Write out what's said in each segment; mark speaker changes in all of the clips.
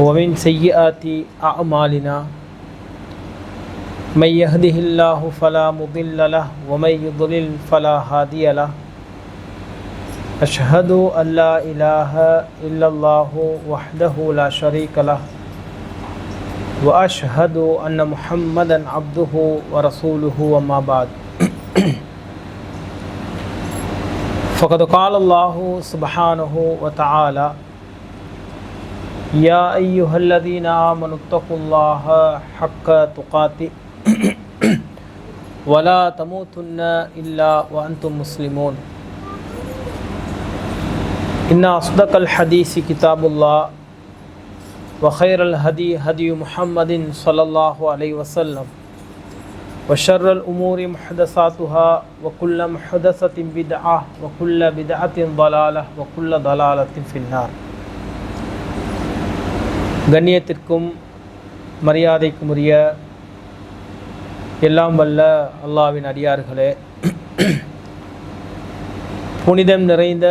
Speaker 1: ومن سيئات أعمالنا من يهده الله فلا مضل له ومن يضلل فلا هادي له أشهد أن لا إله إلا الله وحده لا شريك له وأشهد أن محمدا عبده ورسوله وما بعد فقد قال الله سبحانه وتعالى يا أيها الذين آمنوا اتقوا الله حق تقاته. ولا تموتن إلا وأنتم مسلمون. إن أصدق الحديث كتاب الله وخير الهدي هدي محمد صلى الله عليه وسلم وشر الأمور محدثاتها وكل محدثة بدعة وكل بدعة ضلالة وكل ضلالة في النار. கண்ணியத்திற்கும் மரியாதைக்கும் உரிய எல்லாம் வல்ல அல்லாவின் அடியார்களே. புனிதம் நிறைந்த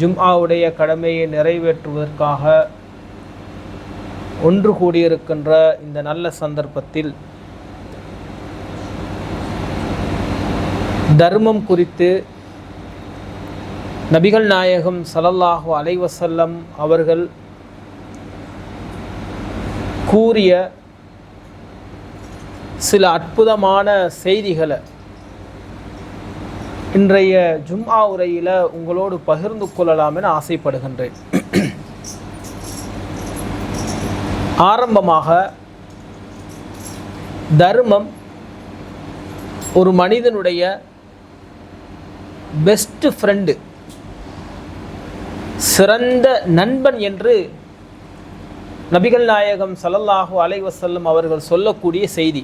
Speaker 1: ஜும்ஆவுடைய கடமையை நிறைவேற்றுவதற்காக ஒன்று கூடியிருக்கின்ற இந்த நல்ல சந்தர்ப்பத்தில் தர்மம் குறித்து நபிகள் நாயகம் சலல்லாஹு அலைவசல்லம் அவர்கள் கூறிய சில அற்புதமான செய்திகளை இன்றைய ஜும்ஆ உரையில் உங்களோடு பகிர்ந்து கொள்ளலாம் என ஆசைப்படுகின்றேன். ஆரம்பமாக தர்மம் ஒரு மனிதனுடைய பெஸ்ட் ஃப்ரெண்டு சிறந்த நண்பன் என்று நபிகள் நாயகம் சலல்லாஹு அலைஹி அவர்கள் சொல்லக்கூடிய செய்தி.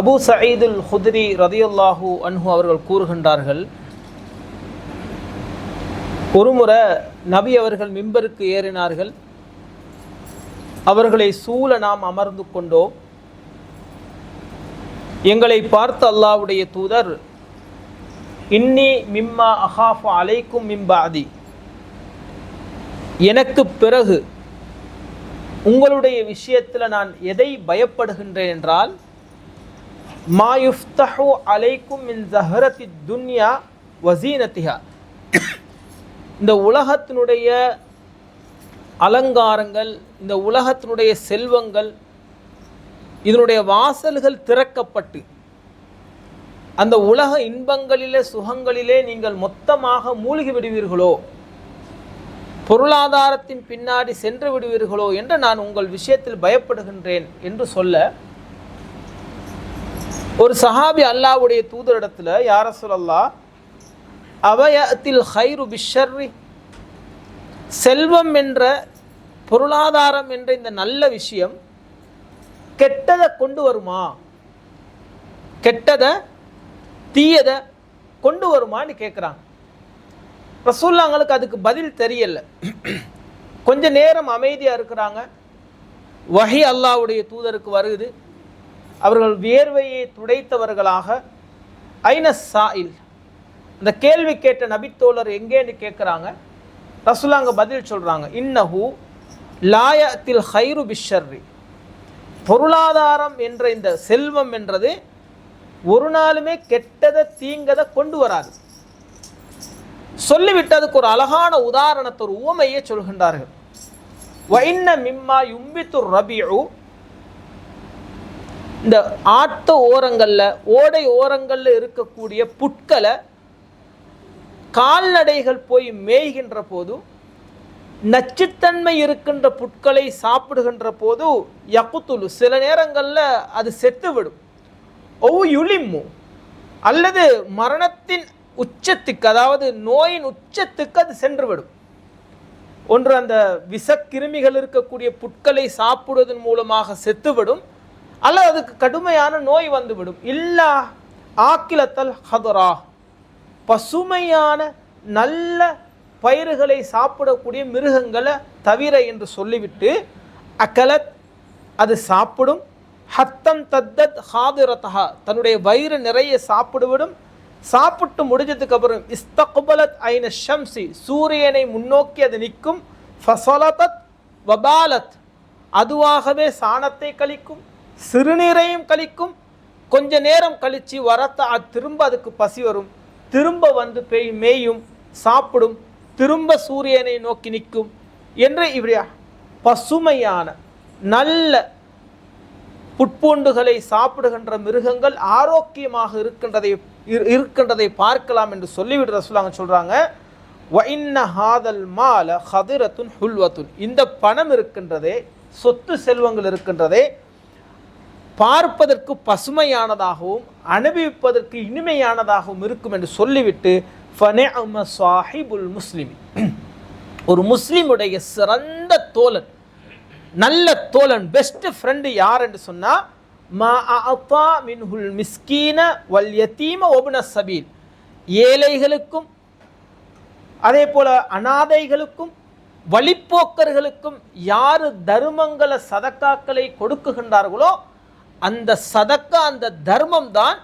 Speaker 1: அபு சயீதுல் ஹுத்ரி ரதியுல்லாஹு அன்ஹு அவர்கள் கூறுகின்றார்கள் ஒருமுறை நபி அவர்கள் மிம்பருக்கு ஏறினார்கள். அவர்களை சூழ நாம் அமர்ந்து கொண்டோம். எங்களை பார்த்த அல்லாஹ்வுடைய தூதர் இன்னி மிம்மா அஹாஃபு அலைக்கும் மிம்பாதி எனக்கு பிறகு உங்களுடைய விஷயத்தில் நான் எதை பயப்படுகின்றேன் என்றால் மாயுஃப்தஹு அலைக்கும் மின் ஜஹரத்தி துன்யா வசீனத்திஹா இந்த உலகத்தினுடைய அலங்காரங்கள் இந்த உலகத்தினுடைய செல்வங்கள் இதனுடைய வாசல்கள் திறக்கப்பட்டு அந்த உலக இன்பங்களிலே சுகங்களிலே நீங்கள் மொத்தமாக மூழ்கி விடுவீர்களோ பொருளாதாரத்தின் பின்னாடி சென்று விடுவீர்களோ என்று நான் உங்கள் விஷயத்தில் பயப்படுகின்றேன் என்று சொல்ல ஒரு சஹாபி அல்லாவுடைய தூதரிடத்தில் யார சொல்லல்லா அவயத்தில் ஹைரு பிஷர்ரி செல்வம் என்ற பொருளாதாரம் என்ற இந்த நல்ல விஷயம் கெட்டதை கொண்டு வருமா? கெட்டதை தீயதை கொண்டு வருமான்னு கேட்குறாங்க ரசூல்லாங்களுக்கு அதுக்கு பதில் தெரியல. கொஞ்ச நேரம் அமைதியாக இருக்கிறாங்க. வஹி அல்லாவுடைய தூதருக்கு வருது. அவர்கள் வியர்வையை துடைத்தவர்களாக. ஐன சாயில்? இந்த கேள்வி கேட்ட நபித்தோழர் எங்கேன்னு கேட்குறாங்க ரசூல்லாங்க பதில் சொல்கிறாங்க இன்னஹு லாயத்தில் ஹைரு பிஷர்ரி. பொருளாதாரம் என்ற இந்த செல்வம் என்றது ஒரு நாளுமே கெட்டதை தீங்கதை கொண்டு வராது. சொல்லிவிட்டு அதுக்கு ஒரு அழகான உதாரணத்தை ஒரு உவமையை சொல்கின்றார்கள். வைன்ன மிம்மா யும்பித்து ரபியு இந்த ஆத்த ஓரங்களில் ஓடை ஓரங்களில் இருக்கக்கூடிய புட்களை கால்நடைகள் போய் மேய்கின்ற போது நச்சுத்தன்மை இருக்கின்ற புட்களை சாப்பிடுகின்ற போது யக்குத்துலு சில நேரங்களில் அது செத்துவிடும். ஒவ் யுலிம்மு. அல்லது மரணத்தின் உச்சத்துக்கு அதாவது நோயின் உச்சத்துக்கு அது சென்றுவிடும். ஒன்று அந்த விஷக்கிருமிகள் இருக்கக்கூடிய புட்களை சாப்பிடுவதன் மூலமாக செத்துவிடும் அல்லது அதுக்கு கடுமையான நோய் வந்துவிடும். இல்லா ஆக்கிலத்தல் ஹதரா. பசுமையான நல்ல பயிர்களை சாப்பிடக்கூடிய மிருகங்களை தவிர என்று சொல்லிவிட்டு அக்கலத் அது சாப்பிடும். ஹத்தம் தத்தத் ஹாதிரத்தஹா தன்னுடைய வயிறு நிறைய சாப்பிடுவிடும். சாப்பிட்டு முடிஞ்சதுக்கு அப்புறம் இஸ்தகுபலத் ஐன ஷம்சி சூரியனை முன்னோக்கி அது நிற்கும். ஃபசலதத் வபாலத் அதுவாகவே சாணத்தை கழிக்கும் சிறுநீரையும் கழிக்கும். கொஞ்ச நேரம் கழிச்சு வரத்த அது திரும்ப அதுக்கு பசி வரும். திரும்ப வந்து பெய் மேயும் சாப்பிடும். திரும்ப சூரியனை நோக்கி நிற்கும் என்று இப்படியா பசுமையான நல்ல புட்பூண்டுகளை சாப்பிடுகின்ற மிருகங்கள் ஆரோக்கியமாக இருக்கின்றதை இருக்கின்றதை பார்க்கலாம் என்று சொல்லிவிட்டு ரசூலாங்க சொல்கிறாங்க "வஇன்ன ஹாதல் மால ஹதிரத்துன் ஹுல்வத்துன். இந்த பணம் இருக்கின்றதே சொத்து செல்வங்கள் இருக்கின்றதே பார்ப்பதற்கு பசுமையானதாகவும் அனுபவிப்பதற்கு இனிமையானதாகவும் இருக்கும் என்று சொல்லிவிட்டு "ஃபனிஅம சாஹிபுல் முஸ்லிம். ஒரு முஸ்லீமுடைய சிறந்த தோழன் நல்ல தோழன் பெஸ்ட் ஃப்ரெண்டு யார் என்று சொன்னால் மா அஅதா மின்ஹுல் மிஸ்கீன வல் யதீம ஒபுன சபீல் ஏழைகளுக்கும் அதே போல அனாதைகளுக்கும் வழிப்போக்கர்களுக்கும் யாரு தர்மங்களை சதக்காக்களை கொடுக்குகின்றார்களோ அந்த சதக்கா அந்த தர்மம் தான்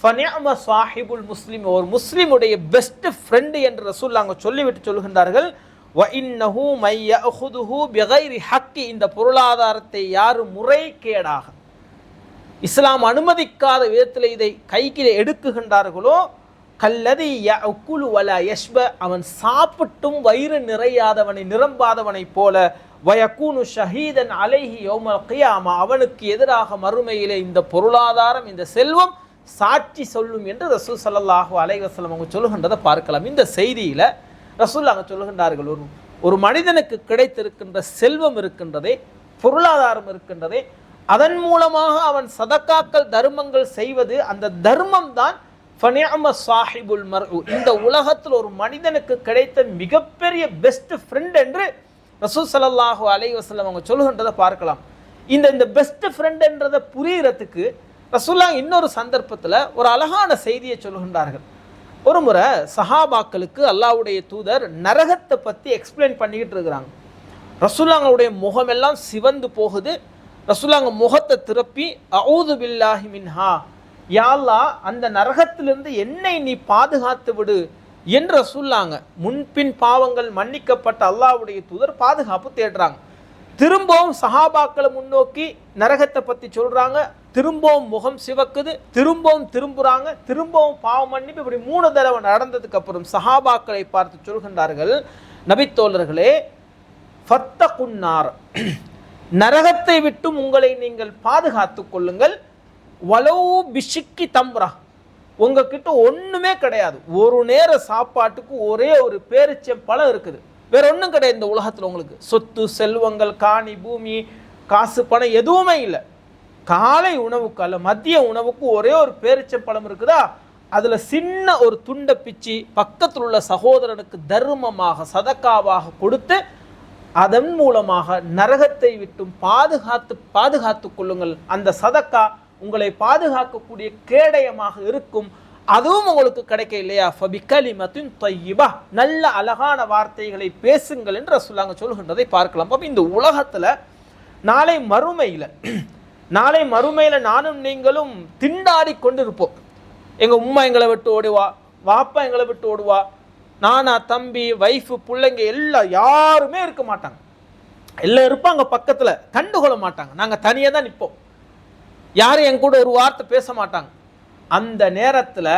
Speaker 1: ஃபனியாம சாஹிபுல் முஸ்லீம் ஒரு முஸ்லீமுடைய பெஸ்ட் ஃப்ரெண்டு என்று ரசூல்லாங்க சொல்லிவிட்டு சொல்கின்றார்கள் வ இன்னஹு மை யஅஹுதுஹு பிகைரி ஹக்கி இந்த பொருளாதாரத்தை யாரு முறைகேடாக இஸ்லாம் அனுமதிக்காத விதத்தில் இதை கைக்கில் எடுக்குகின்றார்களோ கல்லதி யஅக்குலு வல யஷ்ப அவன் சாப்பிட்டும் வயிறு நிறையாதவனை நிரம்பாதவனைப் போல வயக்கூனு ஷஹீதன் அலைஹி யோம கியாமா அவனுக்கு எதிராக மறுமையிலே இந்த பொருளாதாரம் இந்த செல்வம் சாட்சி சொல்லும் என்று ரசூல் சல்லாஹூ அலைவசலம் அவங்க சொல்லுகின்றதை பார்க்கலாம். இந்த செய்தியில் ரசூல் அங்க சொல்லுகின்றார்கள் ஒரு ஒரு மனிதனுக்கு கிடைத்திருக்கின்ற செல்வம் இருக்கின்றதே பொருளாதாரம் இருக்கின்றதே அதன் மூலமாக அவன் சதக்காக்கள் தர்மங்கள் செய்வது அந்த தர்மம் தான் சாஹிபுல் மர்உ. இந்த உலகத்தில் ஒரு மனிதனுக்கு கிடைத்த மிகப்பெரிய பெஸ்ட் ஃப்ரெண்ட் என்று ரசூல் ஸல்லல்லாஹு அலை வசலம் அவங்க சொல்லுகின்றதை பார்க்கலாம். இந்த இந்த பெஸ்ட் ஃப்ரெண்டுன்றதை புரியறதுக்கு ரசூல்லா இன்னொரு சந்தர்ப்பத்தில் ஒரு அழகான செய்தியை சொல்லுகின்றார்கள். ஒரு முறை சஹாபாக்களுக்கு அல்லாஹ்வுடைய தூதர் நரகத்தை பற்றி எக்ஸ்பிளைன் பண்ணிக்கிட்டு இருக்கிறாங்க. ரசூல்லாங்களுடைய முகமெல்லாம் சிவந்து போகுது ரசூல்லாங்க முகத்தை திருப்பி அவுது பில்லாஹி மின்ஹா யாழ்லா அந்த நரகத்திலிருந்து என்னை நீ பாதுகாத்து விடு என்று ரசூல்லாங்க முன்பின் பாவங்கள் மன்னிக்கப்பட்ட அல்லாஹ்வுடைய தூதர் பாதுகாப்பு தேடுறாங்க. திரும்பவும் சஹாபாக்களை முன்னோக்கி நரகத்தை பற்றி சொல்கிறாங்க திரும்பவும் முகம் சிவக்குது திரும்பவும் திரும்புகிறாங்க திரும்பவும் பாவம் மன்னிப்பு இப்படி மூணு தடவை நடந்ததுக்கு அப்புறம் சஹாபாக்களை பார்த்து சொல்கின்றார்கள். நபித்தோழர்களே ஃபத்த குன்னார் நரகத்தை விட்டும் உங்களை நீங்கள் பாதுகாத்து கொள்ளுங்கள். வலவு பிஷிக்கி தம்ரா. உங்ககிட்ட ஒன்றுமே கிடையாது. ஒரு நேர சாப்பாட்டுக்கு ஒரே ஒரு பேரிச்சம் பழம் இருக்குது. வேற ஒன்றும் கிடையாது இந்த உலகத்தில் உங்களுக்கு. சொத்து செல்வங்கள் காணி பூமி காசு பணம் எதுவுமே இல்லை. காலை உணவுக்கு அல்ல மதிய உணவுக்கு ஒரே ஒரு பேரிச்சம்பழம் இருக்குதா? அதில் சின்ன ஒரு துண்டை பிச்சு பக்கத்தில் உள்ள சகோதரனுக்கு தர்மமாக சதக்காவாக கொடுத்து அதன் மூலமாக நரகத்தை விட்டும் பாதுகாத்து பாதுகாத்து கொள்ளுங்கள். அந்த சதக்கா உங்களை பாதுகாக்கக்கூடிய கேடயமாக இருக்கும். அதுவும் உங்களுக்கு கிடைக்க இல்லையா? ஃபபிகலிமத்தின் தொய்யிபா நல்ல அழகான வார்த்தைகளை பேசுங்கள் என்று சொல்லாங்க சொல்கின்றதை பார்க்கலாம். அப்போ இந்த உலகத்தில் நாளை மறுமையில் நாளை மறுமையில் நானும் நீங்களும் திண்டாடி கொண்டிருப்போம். எங்கள் உம்மா எங்களை விட்டு ஓடுவா வாப்பா எங்களை விட்டு ஓடுவா நானா தம்பி ஒய்ஃபு பிள்ளைங்க எல்லாம் யாருமே இருக்க மாட்டாங்க. எல்லாம் இருப்பாங்க பக்கத்தில் கண்டுகொள்ள மாட்டாங்க. நாங்கள் தனியாக தான் நிற்போம் யாரும் என் கூட ஒரு வார்த்தை பேச மாட்டாங்க. அந்த நேரத்தில்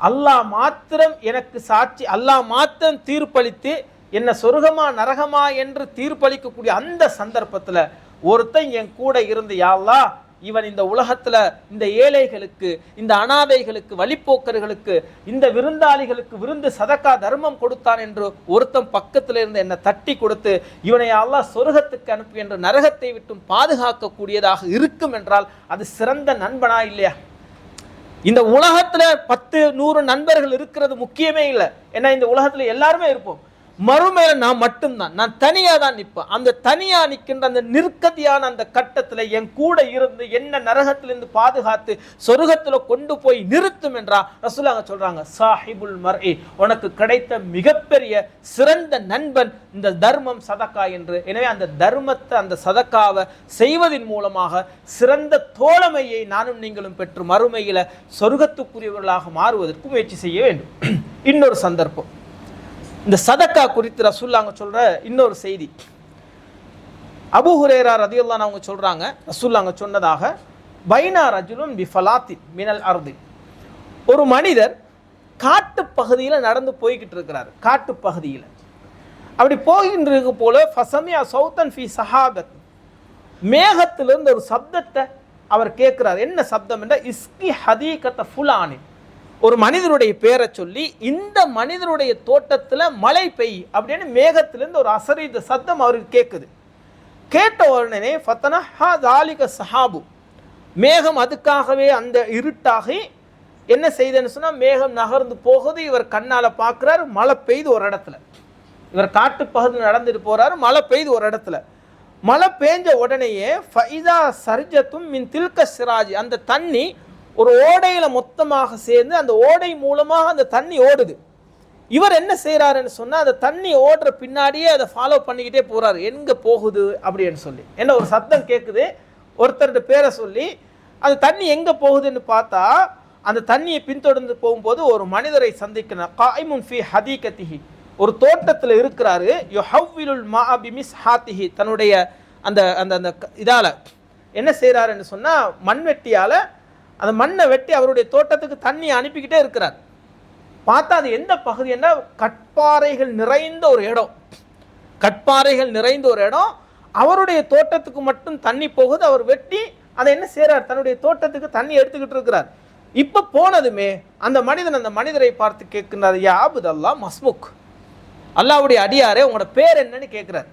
Speaker 1: அல்லாஹ் மாத்திரம் எனக்கு சாட்சி அல்லாஹ் மாத்திரம் தீர்ப்பளித்து என்ன சொர்க்கமா நரகமா என்று தீர்ப்பளிக்கக்கூடிய அந்த சந்தர்ப்பத்தில் ஒருத்தன் என் கூட இருந்து யாழ்லா இவன் இந்த உலகத்துல இந்த ஏழைகளுக்கு இந்த அனாதைகளுக்கு வழிப்போக்கர்களுக்கு இந்த விருந்தாளிகளுக்கு விருந்து சதக்கா தர்மம் கொடுத்தான் என்று ஒருத்தன் பக்கத்துல இருந்து என்னை தட்டி கொடுத்து இவனை அல்லாஹ் சொர்க்கத்துக்கு அனுப்பு என்று நரகத்தை விட்டும் பாதுகாக்கக்கூடியதாக இருக்கும் என்றால் அது சிறந்த நண்பனா இல்லையா? இந்த உலகத்துல பத்து நூறு நண்பர்கள் இருக்கிறது முக்கியமே இல்லை. ஏன்னா இந்த உலகத்துல எல்லாருமே இருப்போம். மறுமையில நான் மட்டும்தான். நான் தனியா தான் நிற்பேன் அந்த தனியா நிற்கின்ற அந்த நிற்கதியான அந்த கட்டத்துல என் கூட இருந்து என்ன நரகத்திலிருந்து பாதுகாத்து சொருகத்துல கொண்டு போய் நிறுத்தும் என்றா ரசூலாங்க சொல்றாங்க சாஹிபுல் மர்இ உனக்கு கிடைத்த மிகப்பெரிய சிறந்த நண்பன் இந்த தர்மம் சதக்கா என்று. எனவே அந்த தர்மத்தை அந்த சதக்காவை செய்வதன் மூலமாக சிறந்த தோழமையை நானும் நீங்களும் பெற்று மறுமையில சொர்க்கத்துக்குரியவர்களாக மாறுவதற்கு முயற்சி செய்ய வேண்டும். இன்னொரு சந்தர்ப்பம். இந்த சதக்கா குறித்து ரசூல்லாங்க சொல்கிற இன்னொரு செய்தி. அபு ஹுரேரா ரதியுல்லான் அவங்க சொல்றாங்க ரசூல்லாங்க சொன்னதாக பைனா ரஜுலுன் பிஃபலாத்தின் மினல் அர்து. ஒரு மனிதர் காட்டு பகுதியில் நடந்து போய்கிட்டு இருக்கிறார் காட்டு பகுதியில். அப்படி போகின்றிருக்கு போல ஃபசமியா சௌத்தன் ஃபி சஹாபத். மேகத்திலிருந்து ஒரு சப்தத்தை அவர் கேட்குறார். என்ன சப்தம் என்ற இஸ்கி ஹதீகத்தை ஃபுல் ஆனின் ஒரு மனிதருடைய பேரை சொல்லி இந்த மனிதருடைய தோட்டத்தில் மழை பெய் அப்படின்னு மேகத்திலிருந்து ஒரு அசரீத சத்தம் அவருக்கு கேட்குது கேட்ட உடனே ஃபத்தனா ஹா தாலிக சஹாபு. மேகம் அதுக்காகவே அந்த இருட்டாகி என்ன செய்தேன்னு சொன்னால் மேகம் நகர்ந்து போகுது. இவர் கண்ணால் பார்க்குறாரு மழை பெய்து ஒரு இடத்துல. இவர் காட்டு பகுதி நடந்துட்டு போகிறாரு மழை பெய்து ஒரு இடத்துல. மழை பெஞ்ச உடனேயே ஃபைதா சர்ஜத்தும் மின் தில்க சிராஜ். அந்த தண்ணி ஒரு ஓடையில் மொத்தமாக சேர்ந்து அந்த ஓடை மூலமாக அந்த தண்ணி ஓடுது. இவர் என்ன செய்கிறாருன்னு சொன்னால் அந்த தண்ணி ஓடுற பின்னாடியே அதை ஃபாலோ பண்ணிக்கிட்டே போகிறாரு எங்கே போகுது அப்படின்னு சொல்லி. என்ன ஒரு சத்தம் கேட்குது ஒருத்தருடைய பேரை சொல்லி அந்த தண்ணி எங்கே போகுதுன்னு பார்த்தா அந்த தண்ணியை பின்தொடர்ந்து போகும்போது ஒரு மனிதரை சந்திக்கிறார் காய்முன் ஃபி ஹதீகத்திஹி. ஒரு தோட்டத்தில் இருக்கிறாரு யுஹவ்விலுல் மா பிமிஸ் ஹாத்திஹி தன்னுடைய அந்த அந்த அந்த இதால் என்ன செய்கிறாருன்னு சொன்னால் மண்வெட்டியால் அந்த மண்ணை வெட்டி அவருடைய தோட்டத்துக்கு தண்ணி அனுப்பிக்கிட்டே இருக்கிறார். பார்த்தா அது எந்த பகுதின்னா கட்பாறைகள் நிறைந்த ஒரு இடம். கட்பாறைகள் நிறைந்த ஒரு இடம். அவருடைய தோட்டத்துக்கு மட்டும் தண்ணி போகுது. அவர் வெட்டி அதை என்ன செய்கிறார் தன்னுடைய தோட்டத்துக்கு தண்ணி எடுத்துக்கிட்டு இருக்கிறார். இப்போ போனதுமே அந்த மனிதன் அந்த மனிதரை பார்த்து கேட்கின்றார் யா அல்லா மஸ்முக். அல்லாவுடைய அடியாரே உங்களோட பேர் என்னன்னு கேட்குறார்.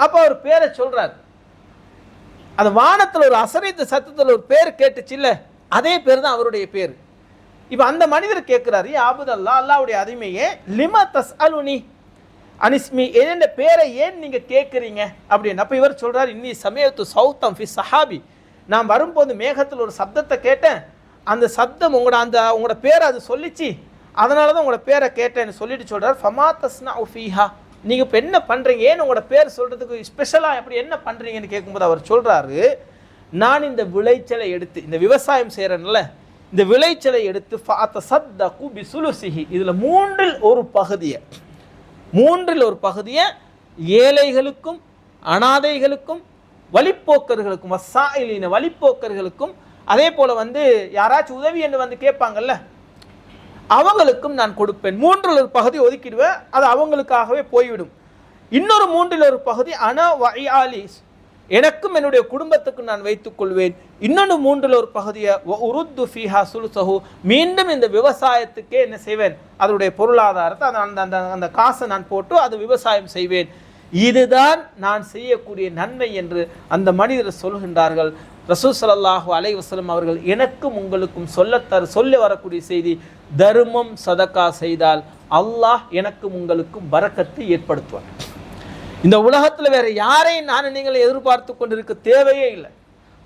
Speaker 1: அப்போ அவர் பேரை சொல்கிறார் அந்த வானத்தில் ஒரு அசரித்த சத்தத்தில் ஒரு பேர் கேட்டுச்சு இல்லை? அதே பேர் தான் அவருடைய பேர். இப்போ அந்த மனிதர் கேட்குறாரு ஆபுதல்லா அல்லாவுடைய அதிமையே லிமா தஸ் அலுனி அனிஸ்மி என்னென்ன பேரை ஏன் நீங்கள் கேட்குறீங்க? அப்படின்னு. அப்போ இவர் சொல்கிறார் இன்னி சமயத்து சௌத்தம் ஃபி சஹாபி. நான் வரும்போது மேகத்தில் ஒரு சப்தத்தை கேட்டேன். அந்த சப்தம் உங்களோட அந்த உங்களோட பேரை அது சொல்லிச்சு. அதனால தான் உங்களோட பேரை கேட்டேன்னு சொல்லிட்டு சொல்கிறார் ஃபமா தஸ்னா ஃபீஹா. நீங்கள் இப்போ என்ன பண்ணுறீங்க ஏன் உங்களோட பேர் சொல்கிறதுக்கு ஸ்பெஷலாக எப்படி என்ன பண்ணுறீங்கன்னு கேட்கும்போது அவர் சொல்கிறாரு நான் இந்த விளைச்சலை எடுத்து இந்த விவசாயம் செய்கிறேன்ல இந்த விளைச்சலை எடுத்து ஃபாத்த குபி சுலுசிஹி இதில் மூன்றில் ஒரு பகுதியை மூன்றில் ஒரு பகுதியை ஏழைகளுக்கும் அனாதைகளுக்கும் வழிப்போக்கர்களுக்கும் வசாயிலின வழிப்போக்கர்களுக்கும் அதே போல் வந்து யாராச்சும் உதவி என்று வந்து கேட்பாங்கல்ல அவங்களுக்கும் நான் கொடுப்பேன். மூன்றில் ஒரு பகுதி ஒதுக்கிடுவேன் அது அவங்களுக்காகவே போய்விடும். இன்னொரு மூன்றில் ஒரு பகுதி அன வயாலிஸ் எனக்கும் என்னுடைய குடும்பத்துக்கும் நான் வைத்துக் கொள்வேன். இன்னொன்று மூன்றில் ஒரு பகுதியை உருத்து ஃபீஹா சுலுசஹு. மீண்டும் இந்த விவசாயத்துக்கே என்ன செய்வேன்? அதனுடைய பொருளாதாரத்தை அந்த அந்த அந்த அந்த காசை நான் போட்டு அது விவசாயம் செய்வேன். இதுதான் நான் செய்யக்கூடிய நன்மை என்று அந்த மனிதர் சொல்கின்றார்கள். ரசூல் ஸல்லல்லாஹு அவர்கள் எனக்கும் உங்களுக்கும் சொல்லத்தர சொல்லி வரக்கூடிய செய்தி தர்மம் சதக்கா செய்தால் அல்லாஹ் எனக்கும் உங்களுக்கும் வரக்கத்தை ஏற்படுத்துவார் இந்த உலகத்துல வேற யாரையும் நான் நீங்கள் எதிர்பார்த்து கொண்டிருக்க தேவையே இல்லை.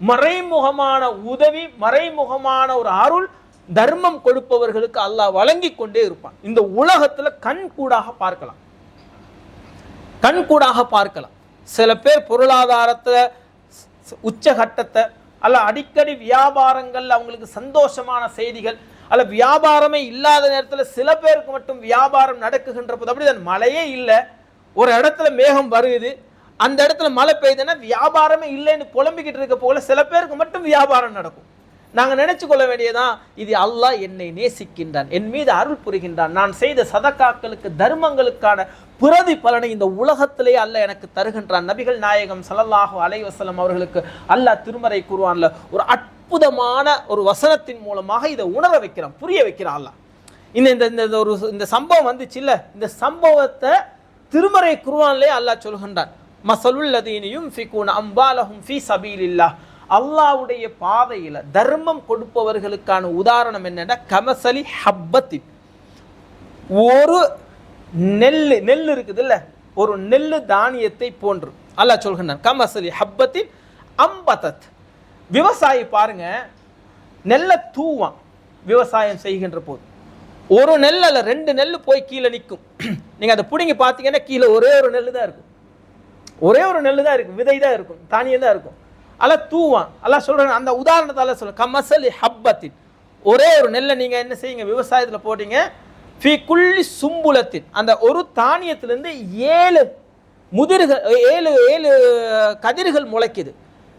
Speaker 1: மறைமுகமான உதவி மறைமுகமான ஒரு அருள் தர்மம் கொடுப்பவர்களுக்கு அல்லாஹ் வழங்கி கொண்டே இருப்பான். இந்த உலகத்துல கண் கூடாக பார்க்கலாம். கண் கூடாக பார்க்கலாம். சில பேர் பொருளாதாரத்தை உச்சகட்டத்தை அல்ல அடிக்கடி வியாபாரங்கள்ல அவங்களுக்கு சந்தோஷமான செய்திகள் அல்ல வியாபாரமே இல்லாத நேரத்தில் சில பேருக்கு மட்டும் வியாபாரம் நடக்குகின்ற போது அப்படி மழையே இல்லை. ஒரு இடத்துல மேகம் வருகுது அந்த இடத்துல மழை பெய்யுதுன்னா வியாபாரமே இல்லைன்னு புலம்பிக்கிட்டு இருக்க போல சில பேருக்கு மட்டும் வியாபாரம் நடக்கும். நாங்கள் நினைச்சு கொள்ள வேண்டியதான் இது அல்லாஹ் என்னை நேசிக்கின்றான் என் மீது அருள் புரிகின்றான். நான் செய்த சதக்காக்களுக்கு தர்மங்களுக்கான பிரதி பலனை இந்த உலகத்திலே அல்ல எனக்கு தருகின்றான். நபிகள் நாயகம் ஸல்லல்லாஹு அலைவசலம் அவர்களுக்கு அல்லாஹ் திருமறை கூறுவான்ல ஒரு அற்புதமான ஒரு வசனத்தின் மூலமாக இதை உணர வைக்கிறான் புரிய வைக்கிறான் அல்லாஹ். இந்த இந்த இந்த இந்த ஒரு இந்த சம்பவம் வந்துச்சு இல்லை இந்த சம்பவத்தை திருமறை குர்ஆன்லே அல்லாஹ் சொல்கின்றான். மசலுல்லதீனியும் ஃபிகூன அம்பாலஹும் ஃபி சபீலில்லா அல்லாஹ்வுடைய பாதையில் தர்மம் கொடுப்பவர்களுக்கான உதாரணம் என்னென்னா கமசலி ஹப்பத்தின். ஒரு நெல் நெல் இருக்குது இல்லை ஒரு நெல் தானியத்தை போன்று. அல்லாஹ் சொல்கின்றான் கமசலி ஹப்பத்தின் அம்பதத். விவசாயி பாருங்க நெல்லை தூவான் விவசாயம் செய்கின்ற போது. ஒரு நெல் அல்ல ரெண்டு நெல் போய் கீழே நிற்கும் நீங்கள் அதை பிடிங்கி பார்த்தீங்கன்னா கீழே ஒரே ஒரு நெல் தான் இருக்கும். ஒரே ஒரு நெல் தான் இருக்கும் விதை தான் இருக்கும் தானியம் தான் இருக்கும். அல்ல தூவான் அல்ல சொல்கிறேன் அந்த உதாரணத்தால சொல்ல கமசலி ஹப்பத்தின். ஒரே ஒரு நெல்லை நீங்கள் என்ன செய்யுங்க விவசாயத்தில் போட்டீங்க ஃபி குள்ளி சும்புலத்தின். அந்த ஒரு தானியத்திலேருந்து ஏழு முதிர்கள் ஏழு ஏழு கதிர்கள் முளைக்குது.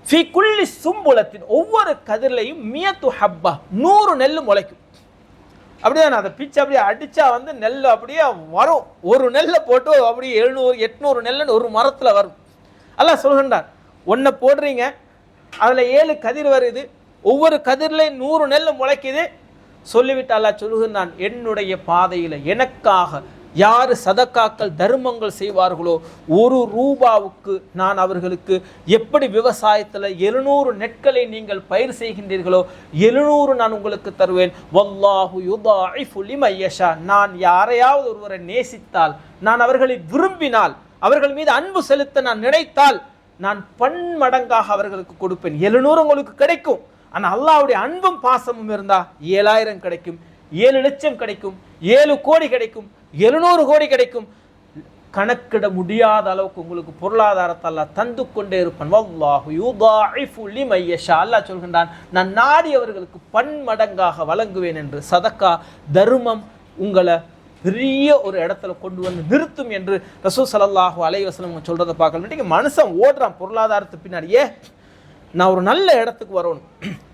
Speaker 1: ஃபி குள்ளி சும்புலத்தின் ஒவ்வொரு கதிர்லையும் மியத்து ஹப்பா நூறு நெல் முளைக்கும். அப்படியே நான் அதை பிச்சு அப்படியே அடித்தா வந்து நெல் அப்படியே வரும். ஒரு நெல்லை போட்டு அப்படியே எழுநூறு எட்நூறு நெல்லுன்னு ஒரு மரத்தில் வரும். அல்லாஹ் சொல்கின்றார் ஒன்றை போடுறீங்க அதில் ஏழு கதிர் வருது. ஒவ்வொரு கதிர்லையும் நூறு நெல் முளைக்குது. சொல்லிவிட்டு அல்லா சொல்லுகின்றான் என்னுடைய பாதையில் எனக்காக யார் சதக்காக்கள் தர்மங்கள் செய்வார்களோ ஒரு ரூபாவுக்கு நான் அவர்களுக்கு எப்படி விவசாயத்தில் எழுநூறு நெற்களை நீங்கள் பயிர் செய்கின்றீர்களோ எழுநூறு நான் உங்களுக்கு தருவேன். வல்லாஹு யுதாஇஃபு லிமன் யஷா. நான் யாரையாவது ஒருவரை நேசித்தால் நான் அவர்களை விரும்பினால் அவர்கள் மீது அன்பு செலுத்த நான் நினைத்தால் நான் பன்மடங்காக அவர்களுக்கு கொடுப்பேன். எழுநூறு உங்களுக்கு கிடைக்கும். ஆனால் அல்லாவுடைய அன்பும் பாசமும் இருந்தால் ஏழாயிரம் கிடைக்கும் ஏழு லட்சம் கிடைக்கும் ஏழு கோடி கிடைக்கும். எழுநூறு கோடி கிடைக்கும். கணக்கிட முடியாத அளவுக்கு உங்களுக்கு பொருளாதாரத்தை அல்லா தந்து கொண்டே இருப்பான். அல்லா சொல்கின்றான் நான் நாடியவர்களுக்கு பன்மடங்காக வழங்குவேன் என்று. சதக்கா தர்மம் உங்களை பெரிய ஒரு இடத்துல கொண்டு வந்து நிறுத்தும் என்று ரசூ சலல்லாஹு அலைவசனம் வஸல்லம் சொல்றதை பார்க்கலாம் மனுஷன் ஓடுறான் பொருளாதாரத்து பின்னாடியே நான் ஒரு நல்ல இடத்துக்கு வரணும்.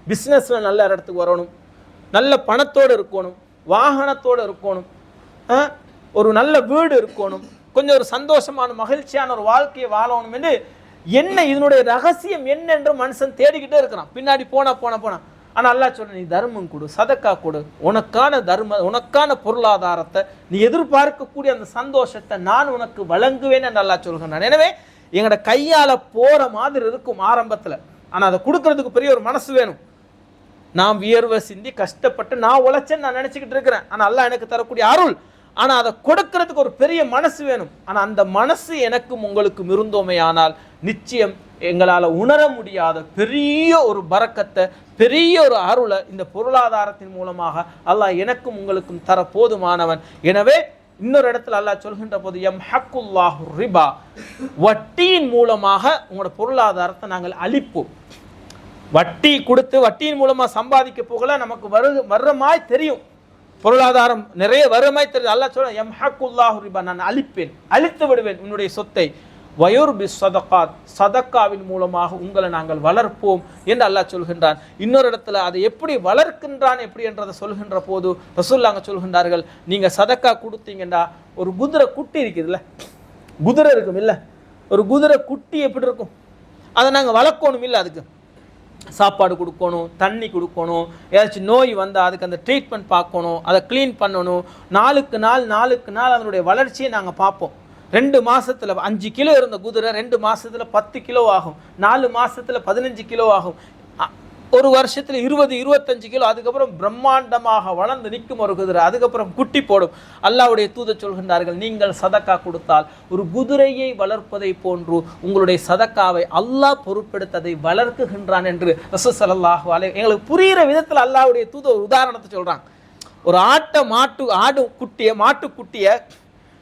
Speaker 1: பிஸ்னஸில் நல்ல இடத்துக்கு வரணும். நல்ல பணத்தோடு இருக்கணும். வாகனத்தோடு இருக்கணும். ஆ, ஒரு நல்ல வீடு இருக்கணும் கொஞ்சம் ஒரு சந்தோஷமான மகிழ்ச்சியான ஒரு வாழ்க்கையை வாழணும் என்று என்ன இதனுடைய ரகசியம் என்ன என்று மனுஷன் தேடிக்கிட்டே இருக்கிறான். பின்னாடி போனா போனா போனா. ஆனால் அல்லாஹ் சொல்ற நீ தர்மம் கொடு சதக்கா கொடு. உனக்கான தர்ம உனக்கான பொருளாதாரத்தை நீ எதிர்பார்க்கக்கூடிய அந்த சந்தோஷத்தை நான் உனக்கு வழங்குவேன் என்று அல்லாஹ் சொல்கிறான். எனவே எங்களோட கையால் போகிற மாதிரி இருக்கும் ஆரம்பத்தில். ஆனால் அதை கொடுக்கறதுக்கு பெரிய ஒரு மனசு வேணும். நான் வியர்வை சிந்தி கஷ்டப்பட்டு நான் உழைச்சேன்னு நான் நினச்சிக்கிட்டு இருக்கிறேன். ஆனால் அல்லா எனக்கு தரக்கூடிய அருள் ஆனால் அதை கொடுக்கறதுக்கு ஒரு பெரிய மனசு வேணும். ஆனால் அந்த மனசு எனக்கும் உங்களுக்கும் இருந்தோமே ஆனால் நிச்சயம் எங்களால் உணர முடியாத பெரிய ஒரு பறக்கத்தை பெரிய ஒரு அருளை இந்த பொருளாதாரத்தின் மூலமாக அல்லாஹ் எனக்கும் உங்களுக்கும் தர போதுமானவன். எனவே இன்னொரு இடத்துல அல்லாஹ் சொல்கின்ற போது எம் ஹக்குல்லாஹு ரிபா. வட்டியின் மூலமாக உங்களோட பொருளாதாரத்தை நாங்கள் அழிப்போம். வட்டி கொடுத்து வட்டியின் மூலமாக சம்பாதிக்க போகல நமக்கு வரு வர்றமாய் தெரியும். பொருளாதாரம் நிறைய வருமாய் தெரியுது. அல்லாஹ் சொல்ல எம் ஹக்குல்லாஹு ரிபா. நான் அழிப்பேன் அழித்து விடுவேன் உன்னுடைய சொத்தை. வயோர் பி சதக்காத் சதக்காவின் மூலமாக உங்களை நாங்கள் வளர்ப்போம் என்று அல்லாஹ் சொல்கின்றான். இன்னொரு இடத்துல அதை எப்படி வளர்க்கின்றான் எப்படி என்றதை சொல்கின்ற போது ரசூல்லாங்க சொல்கின்றார்கள் நீங்கள் சதக்கா கொடுத்தீங்கன்னா ஒரு குதிரை குட்டி இருக்குதுல்ல குதிரை இருக்கும் இல்லை ஒரு குதிரை குட்டி எப்படி இருக்கும்? அதை நாங்கள் வளர்க்கணும் இல்லை அதுக்கு. சாப்பாடு கொடுக்கணும் தண்ணி கொடுக்கணும் ஏதாச்சும் நோய் வந்தால் அதுக்கு அந்த ட்ரீட்மெண்ட் பார்க்கணும் அதை க்ளீன் பண்ணணும். நாளுக்கு நாள் நாளுக்கு நாள் அதனுடைய வளர்ச்சியை நாங்கள் பார்ப்போம். ரெண்டு மாதத்தில் அஞ்சு கிலோ இருந்த குதிரை ரெண்டு மாதத்தில் பத்து கிலோ ஆகும். நாலு மாதத்தில் பதினஞ்சு கிலோ ஆகும். ஒரு வருஷத்தில் இருபது இருபத்தஞ்சு கிலோ அதுக்கப்புறம் பிரம்மாண்டமாக வளர்ந்து நிற்கும் ஒரு குதிரை அதுக்கப்புறம் குட்டி போடும். அல்லாவுடைய தூத சொல்கின்றார்கள் நீங்கள் சதக்கா கொடுத்தால் ஒரு குதிரையை வளர்ப்பதை போன்று உங்களுடைய சதக்காவை அல்லாஹ் பொருட்படுத்ததை வளர்க்குகின்றான் என்று ரசூல் ஸல்லல்லாஹு எங்களுக்கு புரிகிற விதத்தில் அல்லாவுடைய தூதர் ஒரு உதாரணத்தை சொல்கிறாங்க ஒரு ஆட்டை மாட்டு ஆடு குட்டியை மாட்டு குட்டியை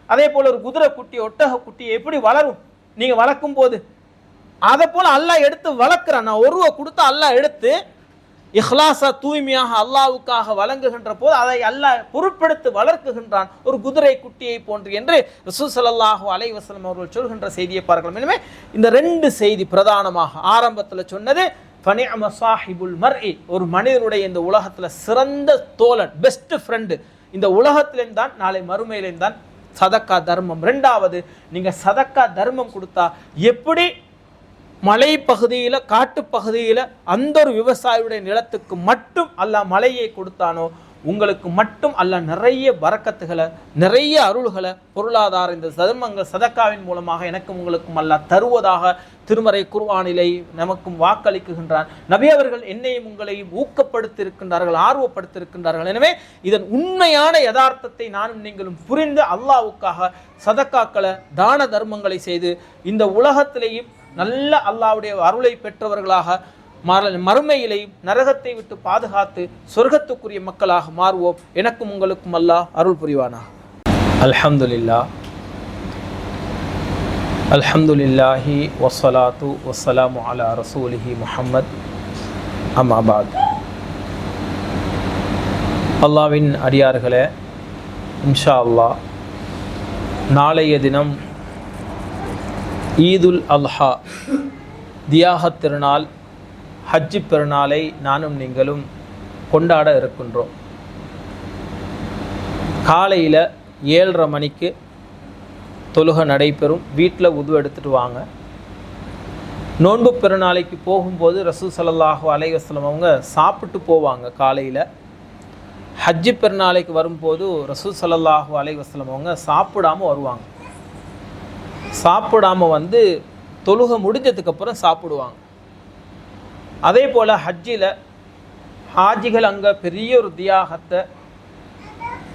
Speaker 1: அதே போல் ஒரு குதிரை குட்டி ஒட்டக குட்டியை எப்படி வளரும்? நீங்கள் வளர்க்கும் போது அதை போல் அல்லாஹ் எடுத்து வளர்க்குறான். நான் ஒரு ரூபா கொடுத்து அல்லாஹ் எடுத்து இஹ்லாசா தூய்மையாக அல்லாவுக்காக வழங்குகின்ற போது அதை அல்லாஹ் பொருட்படுத்தி வளர்க்குகின்றான். ஒரு குதிரை குட்டியை போன்று என்று ரசூல் ஸல்லல்லாஹு அவர்கள் சொல்கின்ற செய்தியை பார்க்கலாம் எனவே இந்த ரெண்டு செய்தி பிரதானமாக ஆரம்பத்தில் சொன்னது ஃபனிஅம சாஹிபுல் மர்இ. ஒரு மனிதனுடைய இந்த உலகத்தில் சிறந்த தோழன் பெஸ்ட் ஃப்ரெண்டு இந்த உலகத்திலேயும் தான் நாளை மறுமையிலேயும் தான் சதக்கா தர்மம். ரெண்டாவது நீங்கள் சதக்கா தர்மம் கொடுத்தா எப்படி மலை பகுதியில் காட்டு பகுதியில் அந்த ஒரு விவசாயியுடைய நிலத்துக்கு மட்டும் அல்ல மலையை கொடுத்தானோ உங்களுக்கு மட்டும் அல்ல நிறைய வரக்கத்துகளை நிறைய அருள்களை பொருளாதார இந்த சதுமங்கள் சதக்காவின் மூலமாக எனக்கும் உங்களுக்கும் அல்ல தருவதாக திருமறை குர்வானிலை நமக்கும் வாக்களிக்குகின்றான். நபி அவர்கள் என்னையும் உங்களையும் ஊக்கப்படுத்தியிருக்கின்றார்கள் ஆர்வப்படுத்தியிருக்கின்றார்கள். எனவே இதன் உண்மையான யதார்த்தத்தை நானும் நீங்களும் புரிந்து அல்லாஹ்வுக்காக சதக்காக்களை தான தர்மங்களை செய்து இந்த உலகத்திலேயும் நல்ல அல்லாஹ்வுடைய அருளை பெற்றவர்களாக மாற மறுமையிலையும் நரகத்தை விட்டு பாதுகாத்து சொர்க்கத்துக்குரிய மக்களாக மாறுவோம். எனக்கும் உங்களுக்கும் அல்லாஹ் அருள் புரிவானா அல்ஹம்துலில்லா அல்ஹம்துலில்லாஹி வசலாத்து வசலாம் அலா ரசூலிஹி முஹம்மத். அம்மாபாத் அல்லாவின் அடியார்களே இன்ஷா அல்லாஹ் நாளைய தினம் ஈதுல் அல்ஹா. தியாகத் திருநாள் ஹஜ்ஜி பெருநாளை நானும் நீங்களும் கொண்டாட இருக்கின்றோம். காலையில் ஏழரை மணிக்கு தொழுகை நடைபெறும். வீட்டில் உது எடுத்துகிட்டு வாங்க. நோன்பு பெருநாளைக்கு போகும்போது ரசூல் சல்லாஹு அலைவாஸ்லம் அவங்க சாப்பிட்டு போவாங்க காலையில். ஹஜ்ஜி பெருநாளைக்கு வரும்போது ரசூல் ஸல்லல்லாஹு அலைவாஸ்லம் அவங்க சாப்பிடாம வருவாங்க. சாப்பிடாம வந்து தொழுகை முடிஞ்சதுக்கு அப்புறம் சாப்பிடுவாங்க. அதே போல் ஹஜ்ஜில் ஹாஜிகள் அங்கே பெரிய ஒரு தியாகத்தை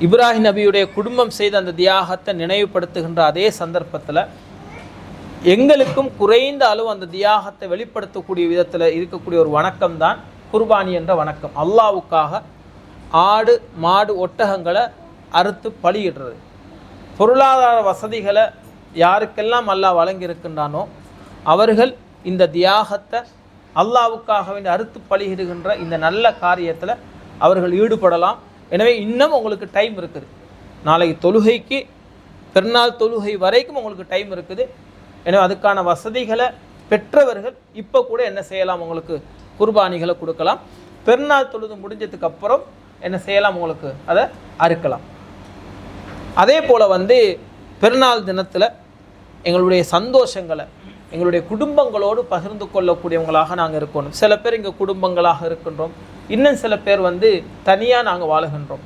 Speaker 1: இப்ராஹிம் நபியுடைய குடும்பம் செய்த அந்த தியாகத்தை நினைவுபடுத்துகின்ற அதே சந்தர்ப்பத்தில் எங்களுக்கும் குறைந்த அளவு அந்த தியாகத்தை வெளிப்படுத்தக்கூடிய விதத்தில் இருக்கக்கூடிய ஒரு வணக்கம் தான் குர்பானி என்ற வணக்கம். அல்லாவுக்காக ஆடு மாடு ஒட்டகங்களை அறுத்து பலியிடுறது. பொருளாதார வசதிகளை யாருக்கெல்லாம் அல்லாஹ் வழங்கியிருக்கின்றானோ அவர்கள் இந்த தியாகத்தை அல்லாவுக்காக வேண்டி அறுத்து பழகிடுகின்ற இந்த நல்ல காரியத்தில் அவர்கள் ஈடுபடலாம். எனவே இன்னும் உங்களுக்கு டைம் இருக்குது. நாளைக்கு தொழுகைக்கு பெருநாள் தொழுகை வரைக்கும் உங்களுக்கு டைம் இருக்குது. எனவே அதுக்கான வசதிகளை பெற்றவர்கள் இப்போ கூட என்ன செய்யலாம்? உங்களுக்கு குர்பானிகளை கொடுக்கலாம். பெருநாள் தொழுது முடிஞ்சதுக்கு அப்புறம் என்ன செய்யலாம்? உங்களுக்கு அதை அறுக்கலாம். அதே போல் வந்து பெருநாள் தினத்தில் எங்களுடைய சந்தோஷங்களை எங்களுடைய குடும்பங்களோடு பகிர்ந்து கொள்ளக்கூடியவங்களாக நாங்கள் இருக்கணும். சில பேர் இங்கே குடும்பங்களாக இருக்கின்றோம். இன்னும் சில பேர் வந்து தனியாக நாங்கள் வாழுகின்றோம்.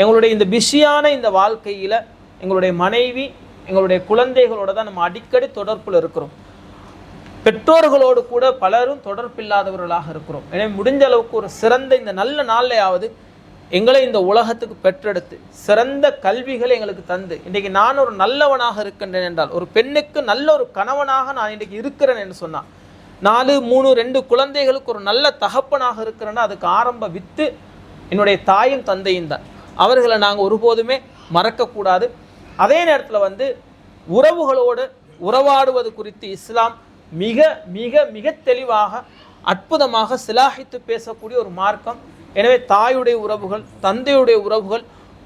Speaker 1: எங்களுடைய இந்த பிஸியான இந்த வாழ்க்கையில் எங்களுடைய மனைவி எங்களுடைய குழந்தைகளோட தான் நம்ம அடிக்கடி தொடர்பில் இருக்கிறோம். பெற்றோர்களோடு கூட பலரும் தொடர்பில்லாதவர்களாக இருக்கிறோம். எனவே முடிஞ்ச அளவுக்கு ஒரு சிறந்த இந்த நல்ல நாள்லையாவது எங்களை இந்த உலகத்துக்கு பெற்றெடுத்து சிறந்த கல்விகளை எங்களுக்கு தந்து இன்றைக்கு நான் ஒரு நல்லவனாக இருக்கின்றேன் என்றால் ஒரு பெண்ணுக்கு நல்ல ஒரு கணவனாக நான் இன்றைக்கு இருக்கிறேன் என்று சொன்னான் நாலு மூணு ரெண்டு குழந்தைகளுக்கு ஒரு நல்ல தகப்பனாக இருக்கிறேன்னா அதுக்கு ஆரம்ப வித்து என்னுடைய தாயும் தந்தையும் தான். அவர்களை நாங்கள் ஒருபோதுமே மறக்கக்கூடாது. அதே நேரத்தில் வந்து உறவுகளோடு உறவாடுவது குறித்து இஸ்லாம் மிக மிக மிக தெளிவாக அற்புதமாக சிலாகித்து பேசக்கூடிய ஒரு மார்க்கம் எனவே தாயுடைய உறவுகள் தந்தையுடைய உறவுகள்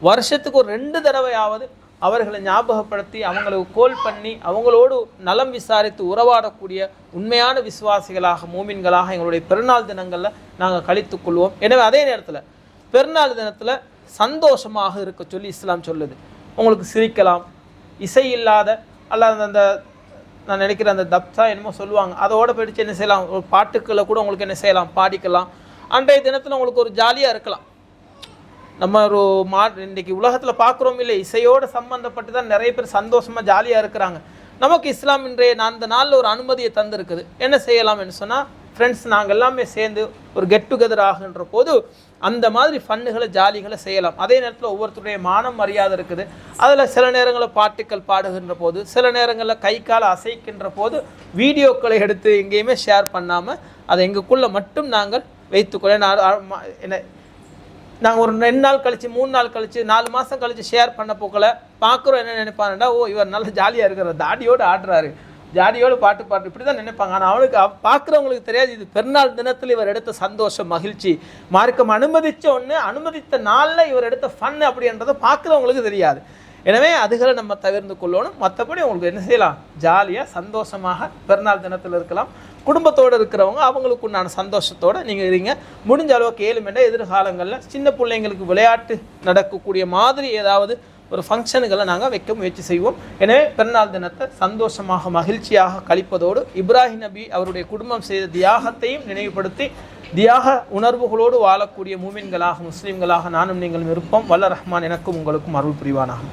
Speaker 1: வருஷத்துக்கு ஒரு ரெண்டு தடவையாவது அவர்களை ஞாபகப்படுத்தி அவங்களுக்கு கோல் பண்ணி அவங்களோடு நலம் விசாரித்து உறவாடக்கூடிய உண்மையான விசுவாசிகளாக மூமின்களாக எங்களுடைய பெருநாள் தினங்களில் நாங்கள் கழித்து கொள்வோம். எனவே அதே நேரத்தில் பெருநாள் தினத்தில் சந்தோஷமாக இருக்க சொல்லி இஸ்லாம் சொல்லுது. உங்களுக்கு சிரிக்கலாம் இசை இல்லாத அல்லது அந்த நான் நினைக்கிற அந்த தப்சா என்னமோ சொல்லுவாங்க. அதோட போயிடுச்சு என்ன செய்யலாம்? ஒரு பாட்டுக்களை கூட உங்களுக்கு என்ன செய்யலாம்? பாடிக்கலாம். அன்றைய தினத்தில் உங்களுக்கு ஒரு ஜாலியாக இருக்கலாம். நம்ம ஒரு மா இன்றைக்கி உலகத்தில் பார்க்குறோம் இல்லை இசையோடு சம்மந்தப்பட்டு தான் நிறைய பேர் சந்தோஷமாக ஜாலியாக இருக்கிறாங்க. நமக்கு இஸ்லாம் இன்றைய நான் அந்த நாளில் ஒரு அனுமதியை தந்திருக்குது. என்ன செய்யலாம்னு சொன்னால் ஃப்ரெண்ட்ஸ் நாங்கள் எல்லாமே சேர்ந்து ஒரு கெட் டுகெதர் ஆகுன்ற போது அந்த மாதிரி ஃபன்னுகளை ஜாலிகளை செய்யலாம். அதே நேரத்தில் ஒவ்வொருத்தருடைய மானம் மரியாதை இருக்குது. அதில் சில நேரங்களில் பாட்டுக்கள் பாடுகின்ற போது சில நேரங்களில் கை காலை அசைக்கின்ற போது வீடியோக்களை எடுத்து எங்கேயுமே ஷேர் பண்ணாமல் அதை எங்களுக்குள்ளே மட்டும் நாங்கள் வைத்துக்கொள்ள நான் என்ன நாங்கள் ஒரு ரெண்டு நாள் கழித்து மூணு நாள் கழித்து நாலு மாதம் கழித்து ஷேர் பண்ண போக்கில் பார்க்குறோம் என்ன நினைப்பாருடா ஓ இவர் நல்ல ஜாலியாக இருக்கிற தாடியோடு ஆடுறாரு. ஜாடியோடு பாட்டு பாட்டு இப்படி தான் நினைப்பாங்க. ஆனால் அவனுக்கு பார்க்குறவங்களுக்கு தெரியாது இது பெருநாள் தினத்தில் இவர் எடுத்த சந்தோஷம் மகிழ்ச்சி. மார்க்கம் அனுமதித்த ஒன்று அனுமதித்த நாளில் இவர் எடுத்த ஃபன் அப்படின்றத பார்க்குறவங்களுக்கு தெரியாது. எனவே அதுகளை நம்ம தவிர்த்து கொள்ளணும். மற்றபடி உங்களுக்கு என்ன செய்யலாம்? ஜாலியாக சந்தோஷமாக பிறநாள் தினத்தில் இருக்கலாம். குடும்பத்தோடு இருக்கிறவங்க அவங்களுக்கு உண்டான சந்தோஷத்தோடு நீங்கள் இருங்க. முடிஞ்ச அளவுக்கு ஏழுமெண்டா எதிர்காலங்களில் சின்ன பிள்ளைங்களுக்கு விளையாட்டு நடக்கக்கூடிய மாதிரி ஏதாவது ஒரு ஃபங்க்ஷனுகளை நாங்கள் வைக்க முயற்சி செய்வோம். எனவே பிறநாள் தினத்தை சந்தோஷமாக மகிழ்ச்சியாக கழிப்பதோடு இப்ராஹிம் நபி அவருடைய குடும்பம் செய்த தியாகத்தையும் நினைவுபடுத்தி தியாக உணர்வுகளோடு வாழக்கூடிய மூமின்களாக முஸ்லீம்களாக நானும் நீங்களும் இருப்போம். வல்ல ரஹ்மான் எனக்கும் உங்களுக்கும் அருள் புரிவானாகும்